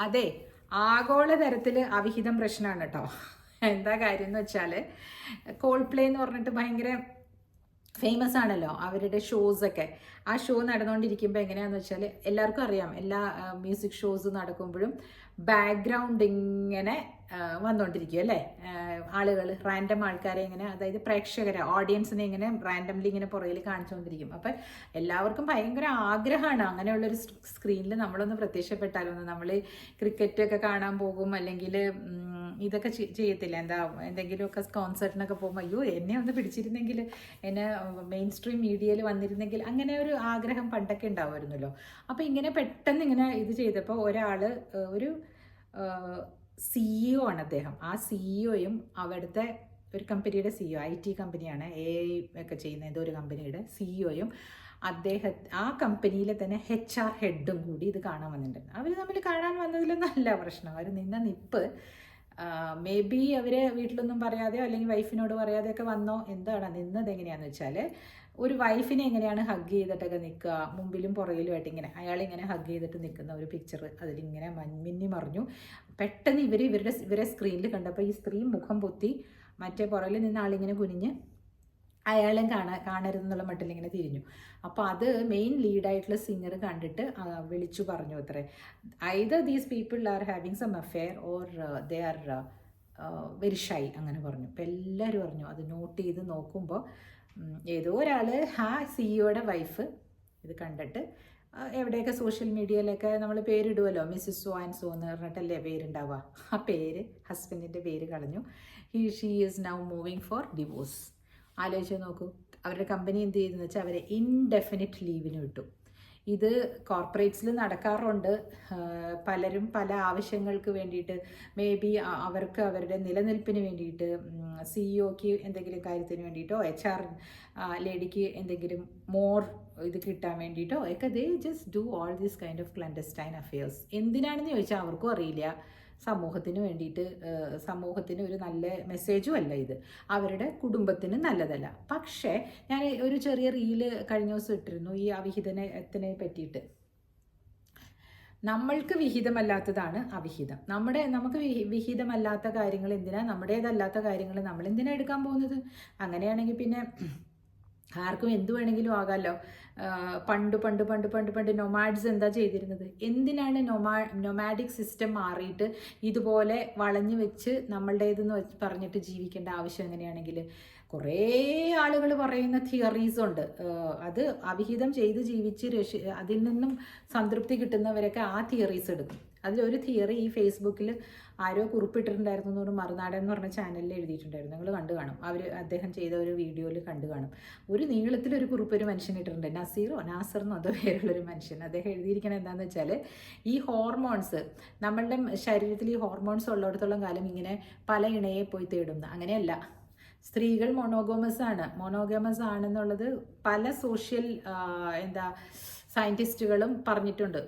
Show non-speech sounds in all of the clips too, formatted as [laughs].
അതെ ആഗോളതരത്തിൽ അവിഹിതം പ്രശ്നമാണ് കേട്ടോ എന്താ കാര്യം എന്ന് വെച്ചാൽ കോൾ പ്ലേ എന്ന് പറഞ്ഞിട്ട് ഭയങ്കര ഫേമസ് ആണല്ലോ അവരുടെ ഷോസൊക്കെ ആ ഷോ നടന്നുകൊണ്ടിരിക്കുമ്പോൾ എങ്ങനെയാണെന്ന് വെച്ചാൽ എല്ലാവർക്കും അറിയാം. എല്ലാ മ്യൂസിക് ഷോസ് നടക്കുമ്പോഴും ബാക്ക്ഗ്രൗണ്ട് ഇങ്ങനെ വന്നുകൊണ്ടിരിക്കും അല്ലേ? ആളുകൾ റാൻഡം ആൾക്കാരെ ഇങ്ങനെ അതായത് പ്രേക്ഷകരെ ഓഡിയൻസിനെ ഇങ്ങനെ റാൻഡംലി ഇങ്ങനെ പുറകിൽ കാണിച്ചുകൊണ്ടിരിക്കും. അപ്പം എല്ലാവർക്കും ഭയങ്കര ആഗ്രഹമാണ്. അങ്ങനെയുള്ളൊരു സ്ക്രീനിൽ നമ്മളൊന്ന് പ്രത്യക്ഷപ്പെട്ടാലൊന്ന് നമ്മൾ ക്രിക്കറ്റൊക്കെ കാണാൻ പോകും അല്ലെങ്കിൽ ഇതൊക്കെ ചെയ്യത്തില്ല. എന്താ എന്തെങ്കിലുമൊക്കെ കോൺസേർട്ടിനൊക്കെ പോകുമ്പോൾ അയ്യോ എന്നെ ഒന്ന് പിടിച്ചിരുന്നെങ്കിൽ എന്നെ മെയിൻ സ്ട്രീം മീഡിയയിൽ വന്നിരുന്നെങ്കിൽ അങ്ങനെ ഒരു ആഗ്രഹം പണ്ടൊക്കെ ഉണ്ടാവുമായിരുന്നല്ലോ. അപ്പോൾ ഇങ്ങനെ പെട്ടെന്ന് ഇങ്ങനെ ഇത് ചെയ്തപ്പോൾ ഒരാൾ ഒരു സിഇഒ ആണ് അദ്ദേഹം. ആ സിഇഒയും അവിടുത്തെ ഒരു കമ്പനിയുടെ സിഇഒ ഐ ടി കമ്പനിയാണ് എ ഐ ഒക്കെ ചെയ്യുന്ന ഏതോ ഒരു കമ്പനിയുടെ സിഇഒയും അദ്ദേഹം ആ കമ്പനിയിലെ തന്നെ എച്ച് ആർ ഹെഡും കൂടി ഇത് കാണാൻ വന്നിട്ടുണ്ട്. അവർ തമ്മിൽ കാണാൻ വന്നതിലൊന്നല്ല പ്രശ്നം. അവർ നിന്ന നിപ്പ് മേ ബി അവർ വീട്ടിലൊന്നും പറയാതെയോ അല്ലെങ്കിൽ വൈഫിനോട് പറയാതെയൊക്കെ വന്നോ? എന്താണ്? നിന്നത് എങ്ങനെയാണെന്ന് വെച്ചാൽ ഒരു വൈഫിനെ എങ്ങനെയാണ് ഹഗ് ചെയ്തിട്ടൊക്കെ നിൽക്കുക മുമ്പിലും പുറകിലുമായിട്ട് ഇങ്ങനെ അയാൾ ഇങ്ങനെ ഹഗ് ചെയ്തിട്ട് നിൽക്കുന്ന ഒരു പിക്ചർ അതിലിങ്ങനെ മഞ്ഞിന്നി മറിഞ്ഞു. പെട്ടെന്ന് ഇവർ ഇവരുടെ ഇവരെ സ്ക്രീനിൽ കണ്ടപ്പോൾ ഈ സ്ത്രീ മുഖം പൊത്തി മറ്റേ പുറകിൽ നിന്ന് ആളിങ്ങനെ കുനിഞ്ഞ് അയാളും കാണാ കാണരുതെന്നുള്ള മട്ടിൽ ഇങ്ങനെ തിരിഞ്ഞു. അപ്പോൾ അത് മെയിൻ ലീഡായിട്ടുള്ള സിംഗർ കണ്ടിട്ട് വിളിച്ചു പറഞ്ഞു അത്രേ. Either these people are having some affair or they are very shy അങ്ങനെ പറഞ്ഞു. അപ്പോൾ എല്ലാവരും പറഞ്ഞു അത് നോട്ട് ചെയ്ത് നോക്കുമ്പോൾ ഏതോ ഒരാൾ ആ സിഇഒയുടെ വൈഫ് ഇത് കണ്ടിട്ട് എവിടെയൊക്കെ സോഷ്യൽ മീഡിയയിലൊക്കെ നമ്മൾ പേരിടുമല്ലോ മിസ്സിസ് സോ ആൻഡ് സോ എന്ന് പറഞ്ഞിട്ടല്ലേ പേരുണ്ടാവുക? ആ പേര് ഹസ്ബൻഡിന്റെ പേര് കളഞ്ഞു. He she is now moving for divorce ആലോചിച്ച് നോക്കൂ. അവരുടെ കമ്പനി എന്ത് ചെയ്തെന്ന് വെച്ചാൽ അവരെ ഇൻഡെഫിനിറ്റ് ലീവിന് വിട്ടു. ഇത് കോർപ്പറേറ്റ്സിൽ നടക്കാറുണ്ട്. പലരും പല ആവശ്യങ്ങൾക്ക് വേണ്ടിയിട്ട് മേ ബി അവർക്ക് അവരുടെ നിലനിൽപ്പിന് വേണ്ടിയിട്ട് സിഇഒക്ക് എന്തെങ്കിലും കാര്യത്തിന് വേണ്ടിയിട്ടോ എച്ച് ആർ ലേഡിക്ക് എന്തെങ്കിലും മോർ ഇത് കിട്ടാൻ വേണ്ടിയിട്ടോ ഒക്കെ they just do all these kind of clandestine affairs എന്തിനാണെന്ന് ചോദിച്ചാൽ അവർക്കും അറിയില്ല. സമൂഹത്തിന് വേണ്ടിയിട്ട് സമൂഹത്തിന് ഒരു നല്ല മെസ്സേജും അല്ല ഇത്. അവരുടെ കുടുംബത്തിന് നല്ലതല്ല. പക്ഷേ ഞാൻ ഒരു ചെറിയ റീൽ കഴിഞ്ഞ ദിവസം ഇട്ടിരുന്നു ഈ അവിഹിതനത്തിനെ പറ്റിയിട്ട്. നമ്മൾക്ക് വിഹിതമല്ലാത്തതാണ് അവിഹിതം. നമ്മുടെ നമുക്ക് വിഹിതമല്ലാത്ത കാര്യങ്ങൾ എന്തിനാ? നമ്മുടേതല്ലാത്ത കാര്യങ്ങൾ നമ്മൾ എന്തിനാ എടുക്കാൻ പോകുന്നത്? അങ്ങനെയാണെങ്കിൽ പിന്നെ ആർക്കും എന്ത് വേണമെങ്കിലും ആകാമല്ലോ പണ്ട് പണ്ട് പണ്ട് പണ്ട് പണ്ട് നൊമാഡ്സ് എന്താ ചെയ്തിരുന്നത്? എന്തിനാണ് നൊമാ നൊമാഡിക് സിസ്റ്റം മാറിയിട്ട് ഇതുപോലെ വളഞ്ഞു വെച്ച് നമ്മളുടേതെന്ന് വെച്ച് പറഞ്ഞിട്ട് ജീവിക്കേണ്ട ആവശ്യം എങ്ങനെയാണെങ്കിൽ? കുറേ ആളുകൾ പറയുന്ന തിയറീസ് ഉണ്ട്. അത് അവിഹിതം ചെയ്ത് ജീവിച്ച് രക്ഷ അതിൽ നിന്നും സംതൃപ്തി കിട്ടുന്നവരൊക്കെ ആ തിയറീസ് എടുക്കും. അതിലൊരു തിയറി ഈ ഫേസ്ബുക്കിൽ ആരോ കുറിപ്പിട്ടിട്ടുണ്ടായിരുന്നു എന്ന് പറഞ്ഞ് മറുനാടൻ എന്ന് പറഞ്ഞ ചാനലിൽ എഴുതിയിട്ടുണ്ടായിരുന്നു. നിങ്ങൾ കണ്ടു കാണും. അവർ അദ്ദേഹം ചെയ്ത ഒരു വീഡിയോയിൽ കണ്ടു കാണും. ഒരു നീളത്തിലൊരു കുറിപ്പ് ഒരു മനുഷ്യൻ ഇട്ടിട്ടുണ്ട്. നസീറോ? നാസർ നാസറിനോ അതോ പേരുള്ളൊരു മനുഷ്യൻ? അദ്ദേഹം എഴുതിയിരിക്കണത് എന്താണെന്ന് വെച്ചാൽ ഈ ഹോർമോൺസ് നമ്മളുടെ ശരീരത്തിൽ ഈ ഹോർമോൺസ് ഉള്ളിടത്തോളം കാലം ഇങ്ങനെ പല ഇണയെ പോയി തേടുന്നു. അങ്ങനെയല്ല. സ്ത്രീകൾ മൊണോഗോമസ് ആണ്. മോണോഗമസ് ആണെന്നുള്ളത് പല സോഷ്യൽ എന്താ സയന്റിസ്റ്റുകളും പറഞ്ഞിട്ടുണ്ട്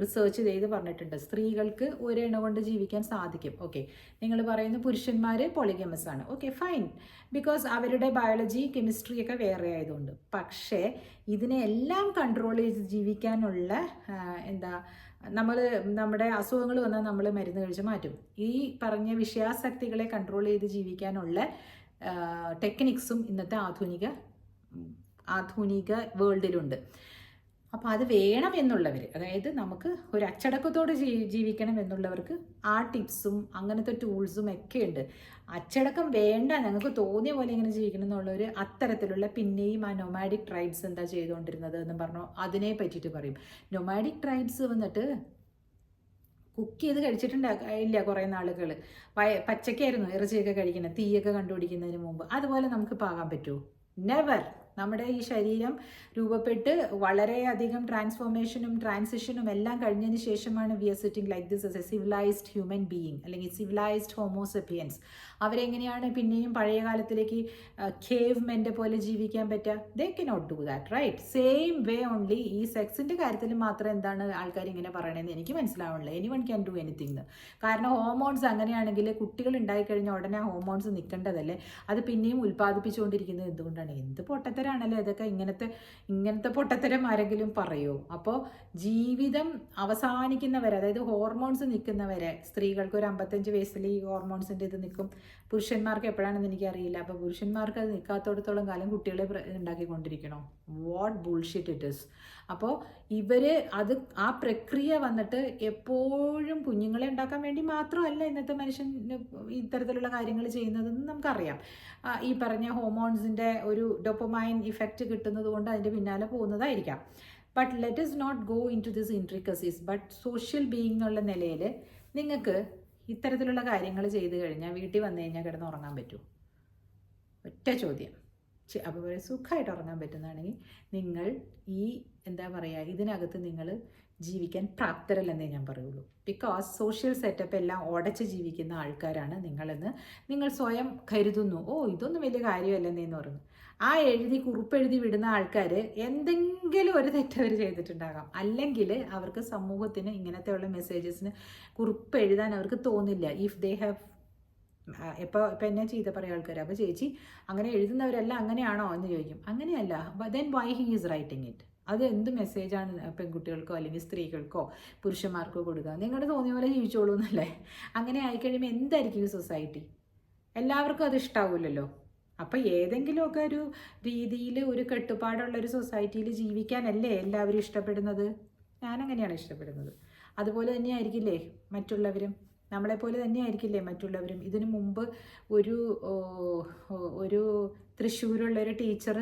റിസേർച്ച് ചെയ്ത് പറഞ്ഞിട്ടുണ്ട്. സ്ത്രീകൾക്ക് ഒരെണ്ണ കൊണ്ട് ജീവിക്കാൻ സാധിക്കും. ഓക്കെ നിങ്ങൾ പറയുന്ന പുരുഷന്മാർ പോളിഗമസ് ആണ്. ഓക്കെ ഫൈൻ ബിക്കോസ് അവരുടെ ബയോളജി കെമിസ്ട്രി ഒക്കെ വേറെ ആയതുകൊണ്ട്. പക്ഷേ ഇതിനെ എല്ലാം കൺട്രോൾ ചെയ്ത് ജീവിക്കാനുള്ള എന്താ നമ്മൾ നമ്മുടെ അസുഖങ്ങൾ വന്നാൽ നമ്മൾ മരുന്ന് കഴിച്ച് മാറ്റും. ഈ പറഞ്ഞ വിഷയാസക്തികളെ കൺട്രോൾ ചെയ്ത് ജീവിക്കാനുള്ള ടെക്നിക്സും ഇന്നത്തെ ആധുനിക ആധുനിക വേൾഡിലുണ്ട് അപ്പോൾ അത് വേണം എന്നുള്ളവർ അതായത് നമുക്ക് ഒരു അച്ചടക്കത്തോടെ ജീവിക്കണം എന്നുള്ളവർക്ക് ആ ടിപ്സും അങ്ങനത്തെ ടൂൾസും ഒക്കെ ഉണ്ട്. അച്ചടക്കം വേണ്ട ഞങ്ങൾക്ക് തോന്നിയ പോലെ ഇങ്ങനെ ജീവിക്കണം എന്നുള്ളവർ അത്തരത്തിലുള്ള പിന്നെയും ആ നൊമാഡിക് ട്രൈബ്സ് എന്താ ചെയ്തുകൊണ്ടിരുന്നത് എന്ന് പറഞ്ഞു അതിനെ പറ്റിയിട്ട് പറയും. നൊമാഡിക് ട്രൈബ്സ് വന്നിട്ട് കുക്ക് ചെയ്ത് കഴിച്ചിട്ടുണ്ടാ ഇല്ല കുറേ നാളുകൾ പച്ചക്കായിരുന്നു ഇറച്ചിയൊക്കെ കഴിക്കുന്നത് തീയൊക്കെ കണ്ടുപിടിക്കുന്നതിന് മുമ്പ്. അതുപോലെ നമുക്ക് പാകാൻ പറ്റുമോ? നെവർ നമ്മുടെ ഈ ശരീരം രൂപപ്പെട്ട് വളരെയധികം ട്രാൻസ്ഫോർമേഷനും ട്രാൻസിഷനും എല്ലാം കഴിഞ്ഞതിന് ശേഷമാണ് we are sitting like this as a civilised human being അല്ലെങ്കിൽ സിവിലൈസ്ഡ് ഹോമോസെപ്പിയൻസ് അവരെങ്ങനെയാണ് പിന്നെയും പഴയ കാലത്തിലേക്ക് കേവ് മെന്റെ പോലെ ജീവിക്കാൻ പറ്റുക? They can not do that right same way only ഈ സെക്സിന്റെ കാര്യത്തിൽ മാത്രം എന്താണ് ആൾക്കാർ ഇങ്ങനെ പറയണതെന്ന് എനിക്ക് മനസ്സിലാവണില്ല any one can do anything കാരണം ഹോമോൺസ് അങ്ങനെയാണെങ്കിൽ കുട്ടികൾ ഉണ്ടായിക്കഴിഞ്ഞാൽ ഉടനെ ഹോമോൺസ് നിൽക്കേണ്ടതല്ലേ? അത് പിന്നെയും ഉൽപ്പാദിപ്പിച്ചുകൊണ്ടിരിക്കുന്നത് എന്തുകൊണ്ടാണ്? എന്ത് പൊട്ടത്തരം പൊട്ടത്തരാണല്ലോ ഇതൊക്കെ? ഇങ്ങനത്തെ ഇങ്ങനത്തെ പൊട്ടത്തരം ആരെങ്കിലും പറയുമോ അപ്പോൾ ജീവിതം അവസാനിക്കുന്നവരെ അതായത് ഹോർമോൺസ് നിൽക്കുന്നവരെ സ്ത്രീകൾക്ക് ഒരു അമ്പത്തഞ്ച് വയസ്സിൽ ഈ ഹോർമോൺസിന്റെ ഇത് നിൽക്കും. പുരുഷന്മാർക്ക് എപ്പോഴാണെന്ന് എനിക്കറിയില്ല. അപ്പോൾ പുരുഷന്മാർക്ക് അത് നിൽക്കാത്തടത്തോളം കാലം കുട്ടികളെ ഉണ്ടാക്കിക്കൊണ്ടിരിക്കണോ? വാട്ട് ബുൾഷിറ്റ് ഇറ്റ് ഇസ് അപ്പോൾ ഇവർ അത് ആ പ്രക്രിയ വന്നിട്ട് എപ്പോഴും കുഞ്ഞുങ്ങളെ ഉണ്ടാക്കാൻ വേണ്ടി മാത്രമല്ല ഇന്നത്തെ മനുഷ്യൻ ഇത്തരത്തിലുള്ള കാര്യങ്ങൾ ചെയ്യുന്നതെന്ന് നമുക്കറിയാം. ഈ പറഞ്ഞ ഹോർമോൺസിന്റെ ഒരു ഡൊപ്പമൈൻ ഇഫക്റ്റ് കിട്ടുന്നത് കൊണ്ട് അതിന്റെ പിന്നാലെ പോകുന്നതായിരിക്കാം. But let is not go into this intricacies but social being എന്നുള്ള നിലയിൽ നിങ്ങൾക്ക് ഇത്തരത്തിലുള്ള കാര്യങ്ങൾ ചെയ്തു കഴിഞ്ഞാൽ വീട്ടിൽ വന്നു കഴിഞ്ഞാൽ കിടന്ന് ഉറങ്ങാൻ പറ്റുമോ ഒറ്റ ചോദ്യം. അപ്പോൾ സുഖമായിട്ട് ഉറങ്ങാൻ പറ്റുന്നതാണെങ്കിൽ നിങ്ങൾ ഈ എന്താ പറയുക ഇതിനകത്ത് നിങ്ങൾ ജീവിക്കാൻ പ്രാപ്തരല്ലെന്നേ ഞാൻ പറയുള്ളൂ. ബിക്കോസ് സോഷ്യൽ സെറ്റപ്പ് എല്ലാം ഉടച്ച് ജീവിക്കുന്ന ആൾക്കാരാണ് നിങ്ങളെന്ന് നിങ്ങൾ സ്വയം കരുതുന്നു. ഓ ഇതൊന്നും വലിയ കാര്യമല്ലെന്നേ എന്ന് പറഞ്ഞു. ആ എഴുതി കുറിപ്പെഴുതി വിടുന്ന ആൾക്കാർ എന്തെങ്കിലും ഒരു തെറ്റവർ ചെയ്തിട്ടുണ്ടാകാം. അല്ലെങ്കിൽ അവർക്ക് സമൂഹത്തിന് ഇങ്ങനത്തെയുള്ള മെസ്സേജസിന് കുറിപ്പ് എഴുതാൻ അവർക്ക് തോന്നില്ല. ഇഫ് ദേ ഹാവ് ഇപ്പോൾ ഇപ്പം എന്നെ ചെയ്ത പറയുക ആൾക്കാർ അപ്പോൾ ചേച്ചി അങ്ങനെ എഴുതുന്നവരെല്ലാം അങ്ങനെയാണോ? എന്ന് ചോദിക്കും. അങ്ങനെയല്ല. Then why he is writing it അത് എന്ത് മെസ്സേജാണ് പെൺകുട്ടികൾക്കോ അല്ലെങ്കിൽ സ്ത്രീകൾക്കോ പുരുഷന്മാർക്കോ കൊടുക്കുക? നിങ്ങളുടെ തോന്നിയ പോലെ ജീവിച്ചോളൂ എന്നല്ലേ അങ്ങനെ ആയിക്കഴിയുമ്പോൾ എന്തായിരിക്കും സൊസൈറ്റി? എല്ലാവർക്കും അത് ഇഷ്ടാവില്ലല്ലോ അപ്പോൾ ഏതെങ്കിലുമൊക്കെ ഒരു രീതിയിൽ ഒരു കെട്ടുപാടുള്ള ഒരു സൊസൈറ്റിയിൽ ജീവിക്കാനല്ലേ എല്ലാവരും ഇഷ്ടപ്പെടുന്നത്? ഞാനങ്ങനെയാണ് ഇഷ്ടപ്പെടുന്നത്. അതുപോലെ തന്നെയായിരിക്കില്ലേ മറ്റുള്ളവരും? നമ്മളെപ്പോലെ തന്നെയായിരിക്കില്ലേ മറ്റുള്ളവരും? ഇതിനു മുമ്പ് ഒരു ഒരു തൃശ്ശൂരുള്ള ഒരു ടീച്ചർ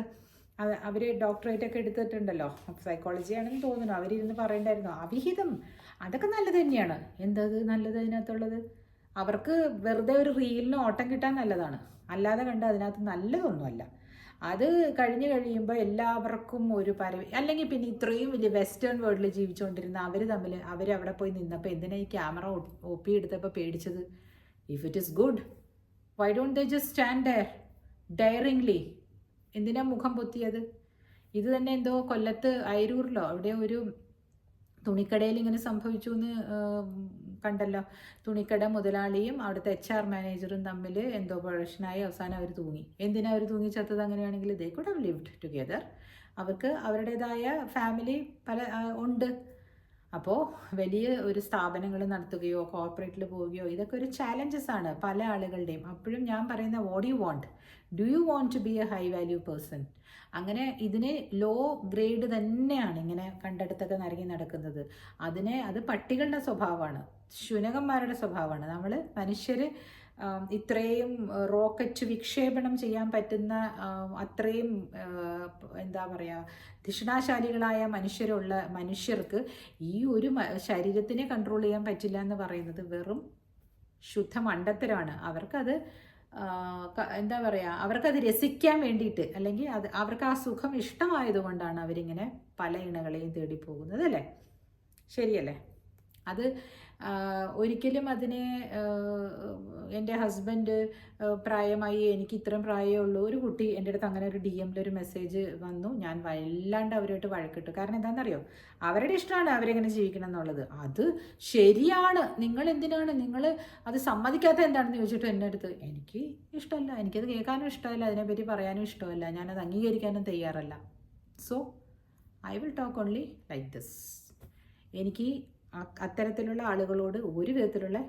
അവർ ഡോക്ടറേറ്റ് ഒക്കെ എടുത്തിട്ടുണ്ടല്ലോ. സൈക്കോളജി ആണെന്ന് തോന്നുന്നു. അവരിരുന്ന് പറയണ്ടായിരുന്നു. അവിഹിതം. അതൊക്കെ നല്ലത് തന്നെയാണ്. എന്തത് നല്ലത് അതിനകത്തുള്ളത്? അവർക്ക് വെറുതെ ഒരു റീലിന് ഓട്ടം കിട്ടാൻ നല്ലതാണ്. അല്ലാതെ കണ്ട് അതിനകത്ത് നല്ലതൊന്നുമല്ല. അത് കഴിഞ്ഞ് കഴിയുമ്പോൾ എല്ലാവർക്കും ഒരു പര അല്ലെങ്കിൽ പിന്നെ ഇത്രയും വലിയ വെസ്റ്റേൺ വേൾഡിൽ ജീവിച്ചുകൊണ്ടിരുന്ന അവർ തമ്മിൽ അവർ അവിടെ പോയി നിന്നപ്പോൾ എന്തിനാ ഈ ക്യാമറ ഒപ്പി എടുത്തപ്പോൾ പേടിച്ചത്? If it is good why don't they just stand dare daringly എന്തിനാ മുഖം പൊത്തിയത്? ഇത് തന്നെ എന്തോ കൊല്ലത്ത് അയരൂരിലോ അവിടെ ഒരു തുണിക്കടയിൽ ഇങ്ങനെ സംഭവിച്ചു എന്ന് കണ്ടല്ലോ. തുണിക്കട മുതലാളിയും അവിടുത്തെ എച്ച് ആർ മാനേജറും തമ്മിൽ എന്തോ പ്രശ്നമായി അവസാനം അവർ തൂങ്ങി. എന്തിനാ അവർ തൂങ്ങി ചത്തത് അങ്ങനെയാണെങ്കിൽ they could have lived together അവർക്ക് അവരുടേതായ ഫാമിലി പല ഉണ്ട്. അപ്പോൾ വലിയ ഒരു സ്ഥാപനങ്ങൾ നടത്തുകയോ കോർപ്പറേറ്റിൽ പോവുകയോ ഇതൊക്കെ ഒരു ചാലഞ്ചസ് ആണ് പല ആളുകളുടെയും. അപ്പോഴും ഞാൻ പറയുന്ന what you want do you want to be a high value person അങ്ങനെ ഇതിന് ലോ ഗ്രേഡ് തന്നെയാണ് ഇങ്ങനെ കണ്ടെടുത്തൊക്കെ നിറങ്ങി നടക്കുന്നത്. അതിനെ അത് പട്ടികളുടെ സ്വഭാവമാണ്. ശുനകന്മാരുടെ സ്വഭാവമാണ്. നമ്മൾ മനുഷ്യർ ഇത്രയും റോക്കറ്റ് വിക്ഷേപണം ചെയ്യാൻ പറ്റുന്ന അത്രയും എന്താ പറയുക ധിഷണാശാലികളായ മനുഷ്യരുള്ള മനുഷ്യർക്ക് ഈ ഒരു ശരീരത്തിനെ കൺട്രോൾ ചെയ്യാൻ പറ്റില്ല എന്ന് പറയുന്നത് വെറും ശുദ്ധ മണ്ടത്തരമാണ് അവർക്കത് എന്താ പറയുക അവർക്കത് രസിക്കാൻ വേണ്ടിയിട്ട് അല്ലെങ്കിൽ അത് അവർക്ക് ആ സുഖം ഇഷ്ടമായതുകൊണ്ടാണ് അവരിങ്ങനെ പല ഇണകളെയും തേടി പോകുന്നത് അല്ലേ? ശരിയല്ലേ? അത് ഒരിക്കലും അതിനെ എന്റെ ഹസ്ബൻഡ് പ്രായമായി എനിക്ക് ഇത്രയും പ്രായമേ ഉള്ളൂ. ഒരു കുട്ടി എന്റെ അടുത്ത് അങ്ങനെ ഒരു ഡി എമ്മിൽ ഒരു മെസ്സേജ് വന്നു. ഞാൻ വല്ലാണ്ട് അവരുമായിട്ട് വഴക്കിട്ടു. കാരണം എന്താണെന്നറിയോ? അവരുടെ ഇഷ്ടമാണ് അവരെങ്ങനെ ജീവിക്കണം എന്നുള്ളത്. അത് ശരിയാണ്. നിങ്ങൾ എന്തിനാണ്? നിങ്ങൾ അത് സമ്മതിക്കാത്ത എന്താണെന്ന് ചോദിച്ചിട്ട് എന്റെ അടുത്ത് എനിക്ക് ഇഷ്ടമല്ല. എനിക്കത് കേൾക്കാനും ഇഷ്ടമല്ല. അതിനെപ്പറ്റി പറയാനും ഇഷ്ടമല്ല. ഞാനത് അംഗീകരിക്കാനും തയ്യാറല്ല. So I will talk only like this എനിക്ക് അത്തരത്തിലുള്ള ആളുകളോട് ഒരു വിധത്തിലുള്ള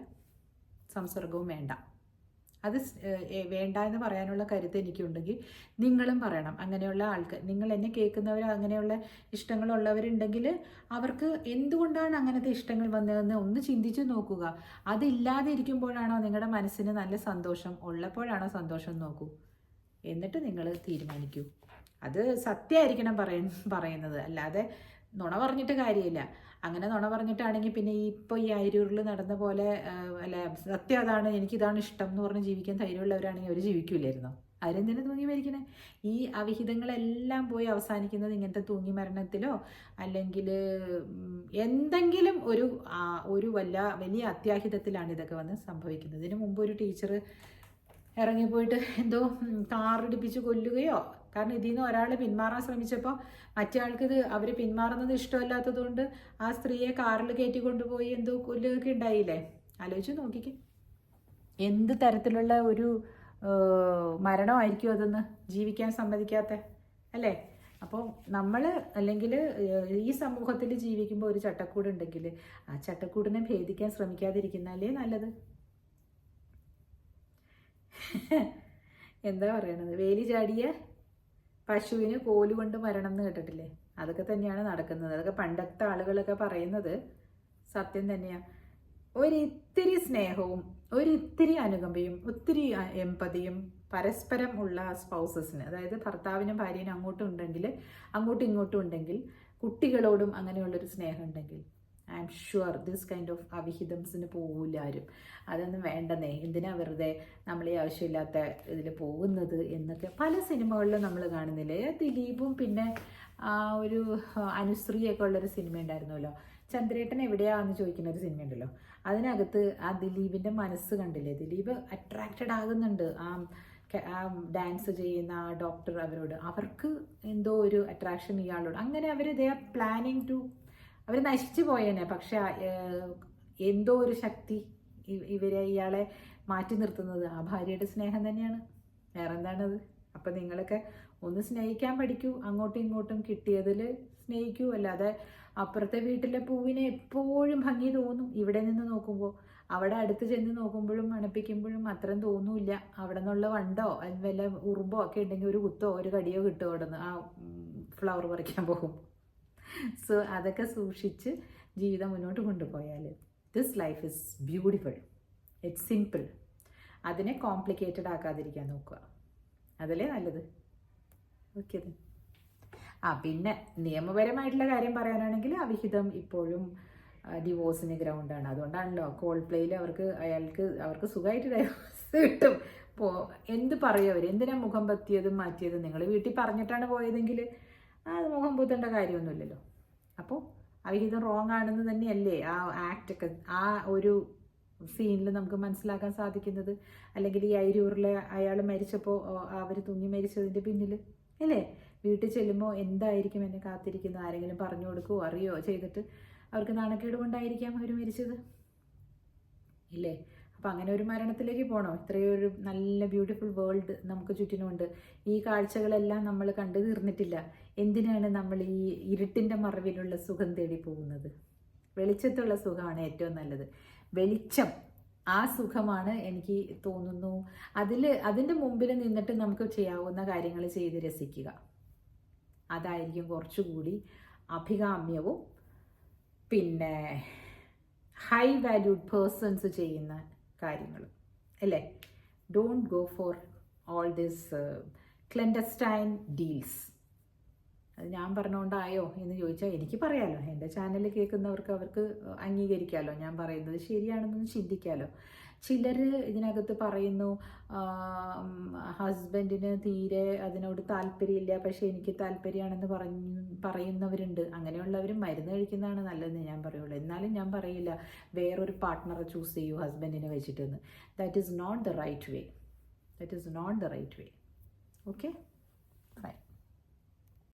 സംസർഗവും വേണ്ട. അത് വേണ്ട എന്ന് പറയാനുള്ള കരുത്ത് എനിക്കുണ്ടെങ്കിൽ നിങ്ങളും പറയണം. അങ്ങനെയുള്ള ആൾക്ക് നിങ്ങൾ എന്നെ കേൾക്കുന്നവർ അങ്ങനെയുള്ള ഇഷ്ടങ്ങളുള്ളവരുണ്ടെങ്കിൽ അവർക്ക് എന്തുകൊണ്ടാണ് അങ്ങനത്തെ ഇഷ്ടങ്ങൾ വന്നതെന്ന് ഒന്ന് ചിന്തിച്ചു നോക്കുക. അതില്ലാതെ ഇരിക്കുമ്പോഴാണോ നിങ്ങളുടെ മനസ്സിന് നല്ല സന്തോഷം? ഉള്ളപ്പോഴാണോ സന്തോഷം നോക്കൂ. എന്നിട്ട് നിങ്ങൾ തീരുമാനിക്കൂ. അത് സത്യമായിരിക്കണം പറയ പറയുന്നത്. അല്ലാതെ നുണ പറഞ്ഞിട്ട് കാര്യമില്ല. അങ്ങനെ നുണ പറഞ്ഞിട്ടാണെങ്കിൽ പിന്നെ ഈ ഇപ്പോൾ ഈ അരൂരിൽ നടന്ന പോലെ അല്ല സത്യം അതാണ് എനിക്കിതാണ് ഇഷ്ടം എന്ന് പറഞ്ഞ് ജീവിക്കാൻ ധൈര്യമുള്ളവരാണെങ്കിൽ അവർ ജീവിക്കില്ലായിരുന്നു അവരെന്തിനു തൂങ്ങി മരിക്കണേ? ഈ അവിഹിതങ്ങളെല്ലാം പോയി അവസാനിക്കുന്നത് ഇങ്ങനത്തെ തൂങ്ങി മരണത്തിലോ അല്ലെങ്കിൽ എന്തെങ്കിലും ഒരു ഒരു വല്ല വലിയ അത്യാഹിതത്തിലാണ് ഇതൊക്കെ വന്ന് സംഭവിക്കുന്നത്. ഇതിനു മുമ്പ് ഒരു ടീച്ചർ ഇറങ്ങിപ്പോയിട്ട് എന്തോ കാറിടിപ്പിച്ച് കൊല്ലുകയോ കാരണം ഇതിൽ നിന്ന് ഒരാൾ പിന്മാറാൻ ശ്രമിച്ചപ്പോൾ മറ്റേ ആൾക്ക് ഇത് അവർ പിന്മാറുന്നത് ഇഷ്ടമല്ലാത്തതുകൊണ്ട് ആ സ്ത്രീയെ കാറിൽ കയറ്റി കൊണ്ടുപോയി എന്തോ കൊല്ലുകയൊക്കെ ഉണ്ടായില്ലേ? ആലോചിച്ച് നോക്കിക്കേ. എന്ത് തരത്തിലുള്ള ഒരു മരണമായിരിക്കും അതെന്ന് ജീവിക്കാൻ സമ്മതിക്കാത്ത അല്ലേ? അപ്പോൾ നമ്മൾ അല്ലെങ്കിൽ ഈ സമൂഹത്തിൽ ജീവിക്കുമ്പോൾ ഒരു ചട്ടക്കൂട് ഉണ്ടെങ്കിൽ ആ ചട്ടക്കൂടിനെ ഭേദിക്കാൻ ശ്രമിക്കാതിരിക്കുന്നല്ലേ നല്ലത്? [laughs] എന്താ പറയണത്? വേലി ചാടിയ പശുവിന് കോൽ കൊണ്ട് മരണം എന്ന് കേട്ടിട്ടില്ലേ? അതൊക്കെ തന്നെയാണ് നടക്കുന്നത്. അതൊക്കെ പണ്ടത്തെ ആളുകളൊക്കെ പറയുന്നത് സത്യം തന്നെയാണ് ഒരിത്തിരി സ്നേഹവും ഒരിത്തിരി അനുകമ്പയും ഒത്തിരി എമ്പതിയും പരസ്പരം ഉള്ള സ്പൗസസിന് അതായത് ഭർത്താവിനും ഭാര്യനും അങ്ങോട്ടും ഉണ്ടെങ്കിൽ അങ്ങോട്ടും ഇങ്ങോട്ടും ഉണ്ടെങ്കിൽ കുട്ടികളോടും അങ്ങനെയുള്ളൊരു സ്നേഹം ഉണ്ടെങ്കിൽ I'm sure this kind of അവിഹിതംസിന് പോവില്ല ആരും. അതൊന്നും വേണ്ടെന്നേ. എന്തിനാ വെറുതെ നമ്മൾ ഈ ആവശ്യമില്ലാത്ത ഇതിൽ പോകുന്നത് എന്നൊക്കെ പല സിനിമകളിലും നമ്മൾ കാണുന്നില്ലേ? ദിലീപും പിന്നെ ആ ഒരു അനുശ്രീയൊക്കെ ഉള്ളൊരു സിനിമ ഉണ്ടായിരുന്നല്ലോ ചന്ദ്രേട്ടൻ എവിടെയാണെന്ന് ചോദിക്കുന്ന ഒരു സിനിമ ഉണ്ടല്ലോ അതിനകത്ത് ആ ദിലീപിന്റെ മനസ്സ് കണ്ടില്ലേ? ദിലീപ് അട്രാക്റ്റഡ് ആകുന്നുണ്ട്. ആ ആ ഡാൻസ് ചെയ്യുന്ന ആ ഡോക്ടർ അവരോട്. അവർക്ക് എന്തോ ഒരു അട്രാക്ഷൻ ഇയാളോട്. അങ്ങനെ അവർ ദേ ആർ പ്ലാനിങ് ടു അവർ നശിച്ചു പോയേനെ. പക്ഷെ എന്തോ ഒരു ശക്തി ഇവരെ ഇയാളെ മാറ്റി നിർത്തുന്നത് ആ ഭാര്യയുടെ സ്നേഹം തന്നെയാണ്. വേറെ എന്താണത് അപ്പം നിങ്ങളൊക്കെ ഒന്ന് സ്നേഹിക്കാൻ പഠിക്കൂ. അങ്ങോട്ടും ഇങ്ങോട്ടും കിട്ടിയതിൽ സ്നേഹിക്കൂ. അല്ലാതെ അപ്പുറത്തെ വീട്ടിലെ പൂവിനെ എപ്പോഴും ഭംഗി തോന്നും. ഇവിടെ നിന്ന് നോക്കുമ്പോൾ അവിടെ അടുത്ത് ചെന്ന് നോക്കുമ്പോഴും മണപ്പിക്കുമ്പോഴും അത്രയും തോന്നൂല്ല. അവിടെ നിന്നുള്ള വണ്ടോ അല്ലെങ്കിൽ വല്ല ഉറുമ്പോ ഒക്കെ ഉണ്ടെങ്കിൽ ഒരു കുത്തോ ഒരു കടിയോ കിട്ടുമോ അവിടെ നിന്ന് ആ ഫ്ലവർ പറിക്കാൻ പോകും സോ അതൊക്കെ സൂക്ഷിച്ച് ജീവിതം മുന്നോട്ട് കൊണ്ടുപോയാൽ this life is beautiful it's simple അതിനെ കോംപ്ലിക്കേറ്റഡ് ആക്കാതിരിക്കാൻ നോക്കുക. അതല്ലേ നല്ലത്? ഓക്കെ ആ പിന്നെ നിയമപരമായിട്ടുള്ള കാര്യം പറയാനാണെങ്കിൽ അവിഹിതം ഇപ്പോഴും ഡിവോഴ്സിന് ഗ്രൗണ്ടാണ് അതുകൊണ്ടാണല്ലോ കോൾ പ്ലേയിൽ അവർക്ക് അയാൾക്ക് അവർക്ക് സുഖമായിട്ട് ഡൈവോഴ്സ് കിട്ടും. എന്ത് പറയും അവർ എന്തിനാ മുഖം പറ്റിയതും മാറ്റിയതും? നിങ്ങൾ വീട്ടിൽ പറഞ്ഞിട്ടാണ് പോയതെങ്കിൽ അത് മുഖം പൂത്തേണ്ട കാര്യമൊന്നുമില്ലല്ലോ. അപ്പോൾ അവിഹിതം റോങ് ആണെന്ന് തന്നെയല്ലേ ആ ആക്ട് ഒക്കെ ആ ഒരു സീനിൽ നമുക്ക് മനസ്സിലാക്കാൻ സാധിക്കുന്നത്? അല്ലെങ്കിൽ ഈ അയിരൂറിലെ അയാൾ മരിച്ചപ്പോൾ അവർ തൂങ്ങി മരിച്ചതിന്റെ പിന്നിൽ അല്ലേ? വീട്ടിൽ ചെല്ലുമ്പോൾ എന്തായിരിക്കും എന്നെ കാത്തിരിക്കുന്നത്? ആരെങ്കിലും പറഞ്ഞു കൊടുക്കുകയോ അറിയോ? ചെയ്തിട്ട് അവർക്ക് നാണക്കേട് കൊണ്ടായിരിക്കാം അവർ മരിച്ചത്. ഇല്ലേ? അപ്പം അങ്ങനെ ഒരു മരണത്തിലേക്ക് പോകണോ ഇത്രയും ഒരു നല്ല ബ്യൂട്ടിഫുൾ വേൾഡ് നമുക്ക് ചുറ്റിനുമുണ്ട്. ഈ കാഴ്ചകളെല്ലാം നമ്മൾ കണ്ടു തീർന്നിട്ടില്ല. എന്തിനാണ് നമ്മൾ ഈ ഇരുട്ടിന്റെ മറവിലുള്ള സുഖം തേടി പോകുന്നത്? വെളിച്ചത്തുള്ള സുഖമാണ് ഏറ്റവും നല്ലത്. വെളിച്ചം ആ സുഖമാണ് എനിക്ക് തോന്നുന്നു. അതിൽ അതിന്റെ മുമ്പിൽ നിന്നിട്ട് നമുക്ക് ചെയ്യാവുന്ന കാര്യങ്ങൾ ചെയ്ത് രസിക്കുക. അതായിരിക്കും കുറച്ചുകൂടി അഭികാമ്യവും. പിന്നെ ഹൈ വാല്യൂഡ് പേഴ്സൺസ് ചെയ്യുന്ന കാര്യങ്ങൾ അല്ലേ? Don't go for all this clandestine deals അത് ഞാൻ പറഞ്ഞുകൊണ്ടായോ എന്ന് ചോദിച്ചാൽ എനിക്ക് പറയാമല്ലോ എന്റെ ചാനൽ കേൾക്കുന്നവർക്ക് അവർക്ക് അംഗീകരിക്കാമല്ലോ ഞാൻ പറയുന്നത്. ശരിയാണെന്നൊന്ന് ചിന്തിക്കാമല്ലോ ചിലർ ഇതിനകത്ത് പറയുന്നു ഹസ്ബൻഡിന് തീരെ അതിനോട് താല്പര്യമില്ല പക്ഷേ എനിക്ക് താല്പര്യമാണെന്ന് പറഞ്ഞു പറയുന്നവരുണ്ട്. അങ്ങനെയുള്ളവർ മരുന്ന് കഴിക്കുന്നതാണ് നല്ലതെന്ന് ഞാൻ പറയുള്ളൂ. എന്നാലും ഞാൻ പറയില്ല വേറൊരു പാർട്ട്ണറെ ചൂസ് ചെയ്യൂ ഹസ്ബൻഡിനെ വെച്ചിട്ടെന്ന്. That is not the right way that is not the right way okay fine